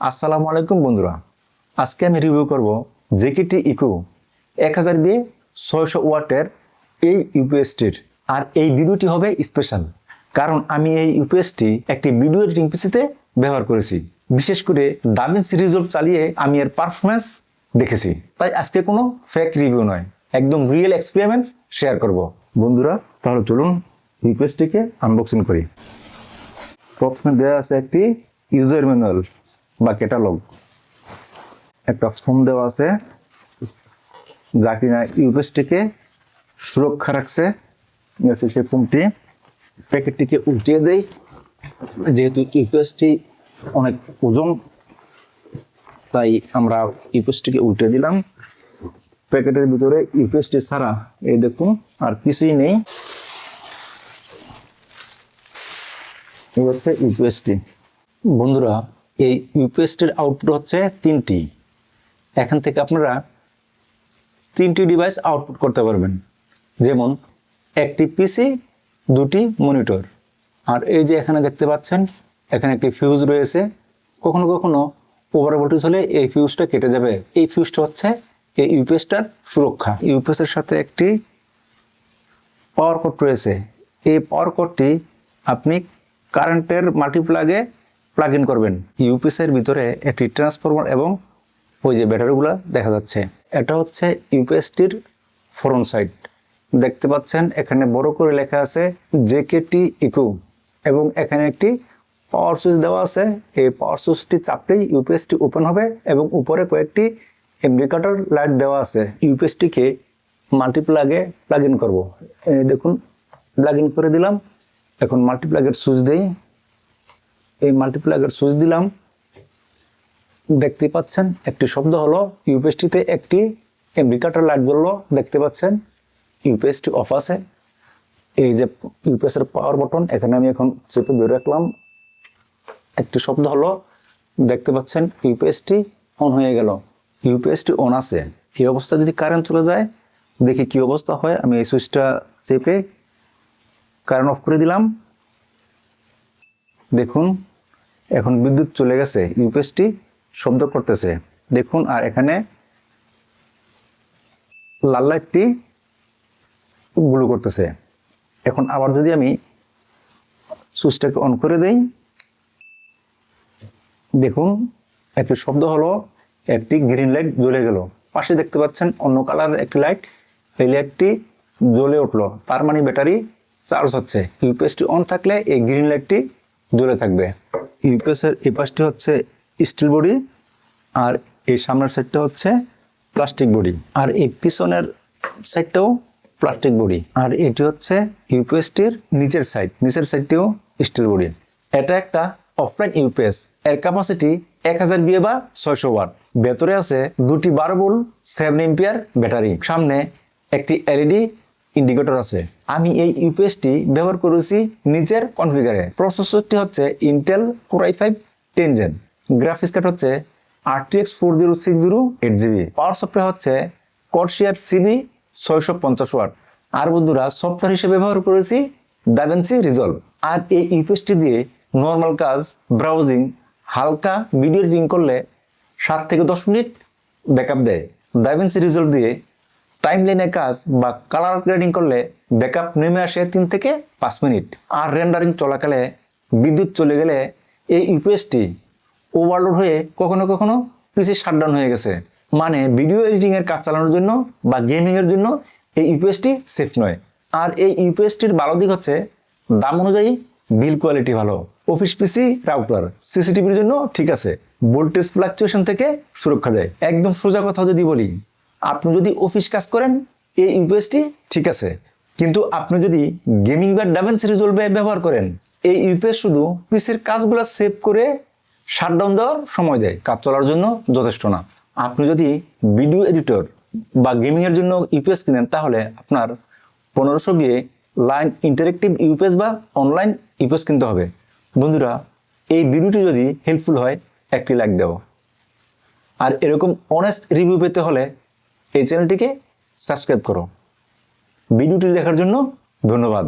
আসসালামু আলাইকুম বন্ধুরা। আজকে আমি রিভিউ করব জেকেটি ইকো এক হাজার বিয়ে ছয়শো ওয়াটের এই ইউপিএসটির আর এই ভিডিওটি হবে স্পেশাল কারণ আমি এই ইউপিএসটি একটি ভিডিও এডিটিং পিসিতে ব্যবহার করেছি। বিশেষ করে দাভিন্সি রিজলভ চালিয়ে আমি এর পারফরমেন্স দেখেছি। তাই আজকে কোনো ফেক রিভিউ নয়, একদম রিয়েল এক্সপেরিমেন্ট শেয়ার করব। বন্ধুরা, তাহলে চলুন ইউপিএসটিকে আনবক্সিং করি। প্রথমে দেওয়া আছে একটি ইউজার ম্যানুয়াল বা ক্যাটালগ একটা ফর্ম দেওয়া আছে, যা কিনা ইউপিএসটিকে সুরক্ষা রাখছে। সেই ফর্মটি প্যাকেটটিকে উল্টিয়ে দেই। যেহেতু ইউপিএসটি অনেক ওজন, তাই আমরা ইউপিএসটিকে উল্টে দিলাম। প্যাকেটের ভিতরে ইউপিএসটি ছাড়া, এই দেখুন, আর কিছুই নেই। হচ্ছে ইউপিএসটি বন্ধুরা এই ইউপিএসটির আউটপুট হচ্ছে তিনটি। এখান থেকে আপনারা তিনটি ডিভাইস আউটপুট করতে পারবেন। যেমন, একটি পিসি দুটি মনিটর আর এই যে এখানে দেখতে পাচ্ছেন, এখানে একটি ফিউজ রয়েছে। কখনো কখনো ওভার ভোল্টেজ হলে এই ফিউজটা কেটে যাবে। এই ফিউজটা হচ্ছে এই ইউপিএসটার সুরক্ষা। ইউপিএসের সাথে একটি পাওয়ার কোড রয়েছে। এই পাওয়ার কোডটি আপনি কারেন্টের মাল্টিপ্লাগে প্লাগ ইন করবেন। ইউপিএসের ভিতরে একটি ট্রান্সফরমার এবং ওই যে ব্যাটারিগুলো দেখা যাচ্ছে। এটা হচ্ছে ইউপিএসটির ফ্রন্ট সাইড দেখতে পাচ্ছেন, এখানে বড় করে লেখা আছে জেকেটি ইকো এবং এখানে একটি পাওয়ার সুইচ দেওয়া আছে। এই পাওয়ার সুইচটি চাপলেই ইউপিএসটি ওপেন হবে এবং উপরে কয়েকটি ইন্ডিকেটর লাইট দেওয়া আছে। ইউপিএসটিকে মাল্টিপ্লাগে প্লাগ ইন করব। দেখুন প্লাগ ইন করে দিলাম। এখন মাল্টিপ্লাগের সুইচ দেই। এই মাল্টিপ্লাগের সুইচ দিলাম। দেখতে পাচ্ছেন, একটি শব্দ হলো ইউপিএসটিতে একটি ইন্ডিকেটর লাইট বলল দেখতে পাচ্ছেন ইউপিএসটি অফ আছে। এই যে ইউপিএস এর পাওয়ার বটন এখানে আমি এখন চেপে ধরে রাখলাম। একটি শব্দ হলো, দেখতে পাচ্ছেন ইউপিএসটি অন হয়ে গেল। ইউপিএসটি অন আছে। এই অবস্থা যদি কারেন্ট চলে যায়, দেখি কি অবস্থা হয়। আমি এই সুইচটা চেপে কারেন্ট অফ করে দিলাম। দেখুন, এখন বিদ্যুৎ চলে গেছে ইউপিএসটি শব্দ করতেছে। দেখুন, আর এখানে লাল লাইটটি গুলো করতেছে। এখন আবার যদি আমি সুইচটাকে অন করে দেই, দেখুন, একটি শব্দ হলো, একটি গ্রিন লাইট জ্বলে গেল। পাশে দেখতে পাচ্ছেন, অন্য কালারের একটি লাইট, এই লাইটটি জ্বলে উঠল। তার মানে ব্যাটারি চার্জ হচ্ছে। ইউপিএসটি অন থাকলে এই গ্রিন লাইটটি জ্বলে থাকবে। ইউপিএসের এই পাশটি হচ্ছে স্টিল বডি আর এই সামনের সাইডটা হচ্ছে প্লাস্টিক বডি। আর এই পিছনের সাইডটাও প্লাস্টিক বডি। আর এটি হচ্ছে ইউপিএসটির নিচের সাইড। নিচের সাইডটিও স্টিল বডি। এটা একটা অফলাইন ইউপিএস। এর ক্যাপাসিটি এক হাজার বিয়ে বা ছয়শো ওয়াট। ভেতরে আছে দুটি বারো বোল সেভেন এম্পিয়ার ব্যাটারি সামনে একটি এলইডি ইন্ডিকেটর আছে। আমি এই ইউপিএসটি ব্যবহার করেছি নিজের কনফিগারে প্রসেসরটি হচ্ছে Intel core i five ten gen graphics card হচ্ছে RTX four zero six zero eight GB power software হচ্ছে কর্সিয়ার সিবি ছয়শো পঞ্চাশ ওয়াট আর বন্ধুরা সফটওয়্যার হিসেবে ব্যবহার করেছি দাভেন্সি রিজলভ আর এই ইউপিএসটি দিয়ে নর্মাল কাজ ব্রাউজিং হালকা ভিডিও এডিটিং করলে সাত থেকে দশ মিনিট ব্যাকআপ দেয়। দাভেন্সি রিজলভ দিয়ে টাইম লাইনে কাজ বা কালার গ্রেডিং করলে ব্যাকআপ নেমে আসে তিন থেকে পাঁচ মিনিট। আর রেন্ডারিং চলাকালে বিদ্যুৎ চলে গেলে এই ইউপিএসটি ওভারলোড হয়ে কখনো কখনো পিসি শাটডাউন হয়ে গেছে। মানে ভিডিও এডিটিংয়ের কাজ চালানোর জন্য বা গেমিংয়ের জন্য এই ইউপিএসটি সেফ নয়। আর এই ইউপিএসটির ভালো দিক হচ্ছে, দাম অনুযায়ী বিল কোয়ালিটি ভালো। অফিস পিসি রাউটার সিসিটিভির জন্য ঠিক আছে। ভোল্টেজ ফ্লাকচুয়েশন থেকে সুরক্ষা দেয়। একদম সোজা কথা যদি বলি আপনি যদি অফিস কাজ করেন, এই ইউপিএসটি ঠিক আছে। কিন্তু আপনি যদি গেমিং বা ডাভেন্স রিজলভে ব্যবহার করেন, এই ইউপিএস শুধু পিসির কাজগুলো সেভ করে শাটডাউন দেওয়ার সময় দেয়, কাজ চলার জন্য যথেষ্ট না। আপনি যদি ভিডিও এডিটর বা গেমিং এর জন্য ইউপিএস কিনেন, তাহলে আপনার পনেরোশো বিয়ে লাইন ইন্টারেক্টিভ ইউপিএস বা অনলাইন ইউপিএস কিনতে হবে। বন্ধুরা, এই ভিডিওটি যদি হেল্পফুল হয়, একটি লাইক দেও। আর এরকম অনেস্ট রিভিউ পেতে হলে এই চ্যানেলটিকে সাবস্ক্রাইব করো। ভিডিওটি দেখার জন্য ধন্যবাদ।